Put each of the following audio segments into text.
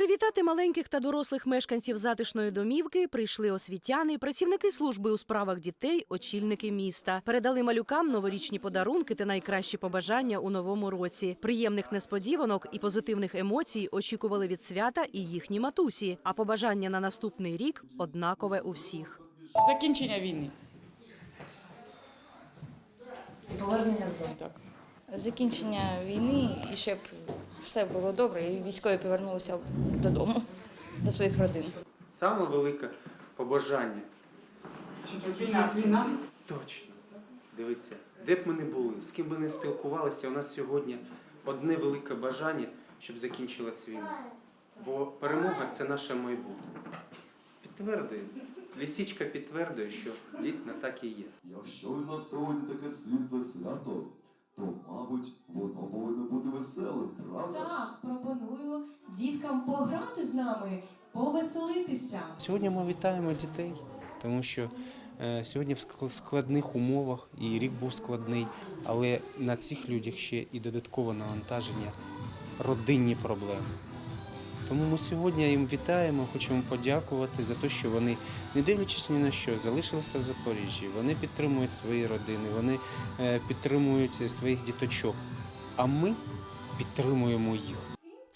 Привітати маленьких та дорослих мешканців затишної домівки прийшли освітяни, працівники служби у справах дітей, очільники міста. Передали малюкам новорічні подарунки та найкращі побажання у новому році. Приємних несподіванок і позитивних емоцій очікували від свята і їхні матусі. А побажання на наступний рік однакове у всіх. Закінчення війни. Повернення. Так. Закінчення війни і щоб все було добре, і військові повернулися додому, до своїх родин. Саме велике побажання. Щоб закінчилась війна. Точно. Дивіться, де б ми не були, з ким би не спілкувалися, у нас сьогодні одне велике бажання, щоб закінчилась війна. Бо перемога це наше майбутнє. Підтвердує. Лісічка підтвердує, що дійсно так і є. Якщо у нас сьогодні таке світле свято, то, мабуть, воно повинно бути веселим, правда? Так, пропоную діткам пограти з нами, повеселитися. Сьогодні ми вітаємо дітей, тому що е, сьогодні в ск- складних умовах і рік був складний, але на цих людях ще і додаткове навантаження, родинні проблеми. Тому ми сьогодні їм вітаємо, хочемо подякувати за те, що вони, не дивлячись ні на що, залишилися в Запоріжжі. Вони підтримують свої родини, вони е, підтримують своїх діточок. А ми підтримуємо їх.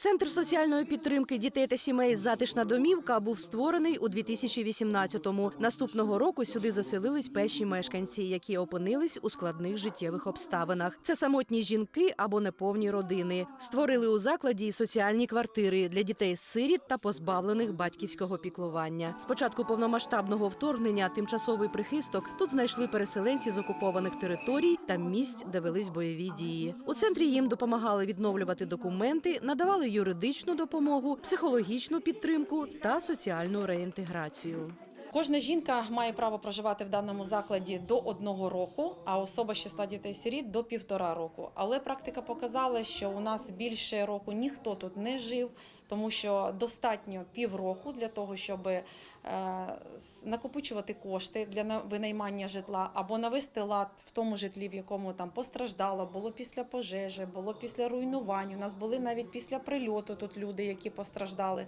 Центр соціальної підтримки дітей та сімей Затишна домівка був створений у 2018-му. Наступного року сюди заселились перші мешканці, які опинились у складних життєвих обставинах. Це самотні жінки або неповні родини. Створили у закладі і соціальні квартири для дітей з сиріт та позбавлених батьківського піклування. З початку повномасштабного вторгнення тимчасовий прихисток тут знайшли переселенці з окупованих територій та місць, де велись бойові дії. У центрі їм допомагали відновлювати документи, надавали юридичну допомогу, психологічну підтримку та соціальну реінтеграцію. Кожна жінка має право проживати в даному закладі до одного року, а особа з числа дітей-сиріт до півтора року. Але практика показала, що у нас більше року ніхто тут не жив, тому що достатньо півроку для того, щоб е, накопичувати кошти для на- винаймання житла або навести лад в тому житлі, в якому там постраждало, було після пожежі, було після руйнувань. У нас були навіть після прильоту тут люди, які постраждали.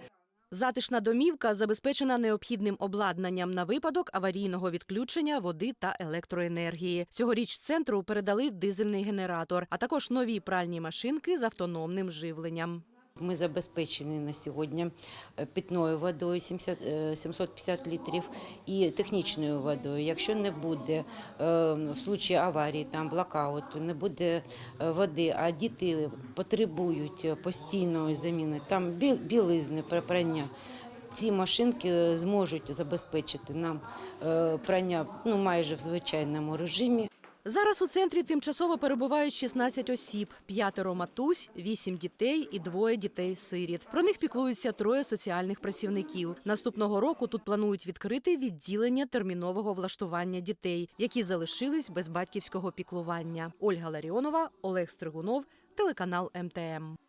Затишна домівка забезпечена необхідним обладнанням на випадок аварійного відключення води та електроенергії. Цьогоріч центру передали дизельний генератор, а також нові пральні машинки з автономним живленням. Ми забезпечені на сьогодні е, питною водою 70, е, 750 літрів і технічною водою. Якщо не буде е, в случаї аварії, там блокауту, не буде води, а діти потребують постійної заміни, там білизни, прання. Ці машинки зможуть забезпечити нам прання ну, майже в звичайному режимі. Зараз у центрі тимчасово перебувають 16 осіб, п'ятеро матусь, вісім дітей і двоє дітей-сиріт. Про них піклуються троє соціальних працівників. Наступного року тут планують відкрити відділення термінового влаштування дітей, які залишились без батьківського піклування. Ольга Ларіонова, Олег Стригунов, телеканал МТМ.